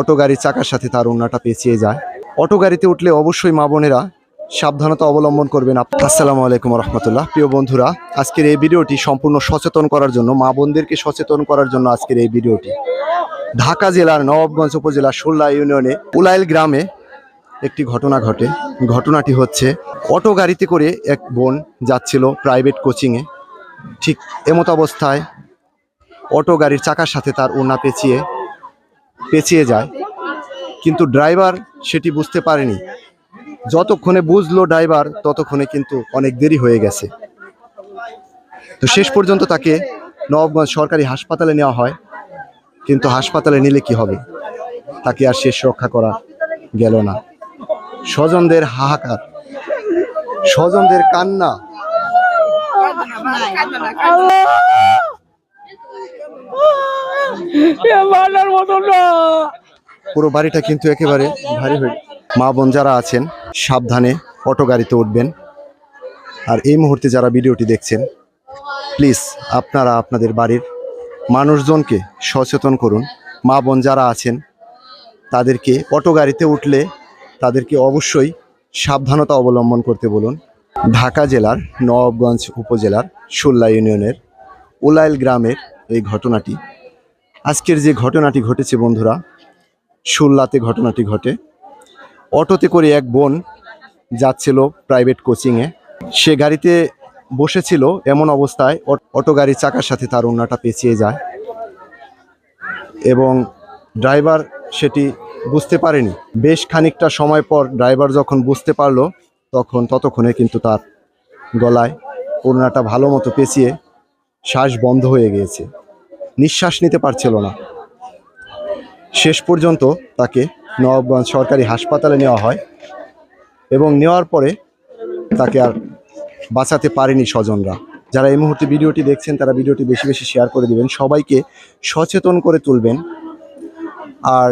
Auto গাড়ির চাকার সাথে তার ওড়নাটা পেঁচিয়ে যায়। অটো গাড়িতে উঠলে অবশ্যই মা বোনেরা সাবধানতা অবলম্বন করবেন আসসালামু আলাইকুম রহমতুল্লাহ প্রিয় বন্ধুরা, আজকের এই ভিডিওটি সম্পূর্ণ সচেতন করার জন্য, মা বোনদেরকে সচেতন করার জন্য আজকের এই ভিডিওটি। ঢাকা জেলার নবাবগঞ্জ উপজেলার সুল্লা ইউনিয়নে উলাইল গ্রামে একটি ঘটনা ঘটে। ঘটনাটি হচ্ছে, অটো গাড়িতে করে এক বোন যাচ্ছিল প্রাইভেট কোচিংয়ে ঠিক এমত অবস্থায় অটো গাড়ির চাকার সাথে তার ওড়না পেঁচিয়ে পেঁচিয়ে যায়। কিন্তু ড্রাইভার সেটি বুঝতে পারেনি। যতক্ষণে বুঝলো ড্রাইভার, ততক্ষণে কিন্তু অনেক দেরি হয়ে গেছে। তো শেষ পর্যন্ত তাকে নবাবগঞ্জ সরকারি হাসপাতালে নেওয়া হয়। কিন্তু হাসপাতালে নিলে কি হবে? তাকে আর শেষ রক্ষা করা গেল না। স্বজনদের হাহাকার, স্বজনদের কান্না। পুরো বাড়িটা কিন্তু একেবারে ভারী হয়ে মা বোন যারা আছেন, সাবধানে অটো গাড়িতে উঠবেন। আর এই মুহূর্তে যারা ভিডিওটি দেখছেন, প্লিজ আপনারা আপনাদের বাড়ির মানুষজনকে সচেতন করুন। মা বোন যারা আছেন, তাদেরকে অটো গাড়িতে উঠলে তাদেরকে অবশ্যই সাবধানতা অবলম্বন করতে বলুন। ঢাকা জেলার নবাবগঞ্জ উপজেলার সুল্লা ইউনিয়নের উলাইল গ্রামের এই ঘটনাটি। আজকের যে ঘটনাটি ঘটেছে বন্ধুরা সুল্লাতে ঘটনাটি ঘটে। অটোতে করে এক বোন যাচ্ছিল প্রাইভেট কোচিংয়ে সে গাড়িতে বসেছিল এমন অবস্থায় অট- গাড়ির চাকার সাথে তার ওড়নাটা পেঁচিয়ে যায় এবং ড্রাইভার সেটি বুঝতে পারেনি। বেশ খানিকটা সময় পর ড্রাইভার যখন বুঝতে পারল, তখন, ততক্ষণে কিন্তু তার গলায় ওড়নাটা ভালো মতো পেঁচিয়ে শ্বাস বন্ধ হয়ে গিয়েছে। নিঃশ্বাস নিতে পারছিল না। শেষ পর্যন্ত তাকে নবাবগঞ্জ সরকারি হাসপাতালে নেওয়া হয় এবং নেওয়ার পরে তাকে আর বাঁচাতে পারেনি স্বজনরা। যারা এই মুহূর্তে ভিডিওটি দেখছেন, তারা ভিডিওটি বেশি বেশি শেয়ার করে দিবেন। সবাইকে সচেতন করে তুলবেন। আর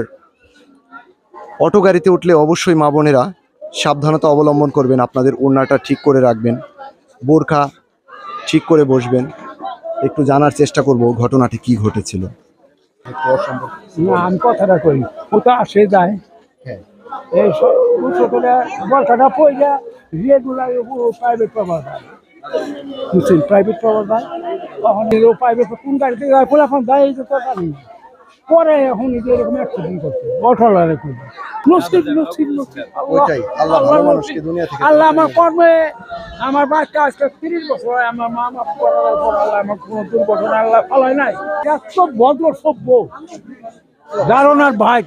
অটো গাড়িতে উঠলে অবশ্যই মা বোনেরা সাবধানতা অবলম্বন করবেন। আপনাদের ওড়নাটা ঠিক করে রাখবেন। বোরখা ঠিক করে বসবেন। একটু জানার চেষ্টা করব ঘটনাটি কি ঘটেছিল। না আমি কথাটা কই ও তো আসে যায়। এই করে বলকাটা পয়লা রেগুলার প্রাইভেট পাওয়া যায় বুঝছেন? প্রাইভেট পাওয়া যায় তখন এর প্রাইভেট কোন গাড়িতে যায় এখন যায় এই জানি না। পরে এখন এরকম অ্যাক্সিডেন্ট করছে। অটোলারে আল্লাহ- ওইটাই, আল্লাহ ভালো মানুষকে দুনিয়া থেকে আল্লাহ আমার কর্মে আমার বাচ্চা আজকে তিরিশ বছর আমার মা আমার আমার কোনো দুর্ঘটনা আল্লাহ ফালাই নাই। এত ভদ্র সভ্য। দারোনার ভাই।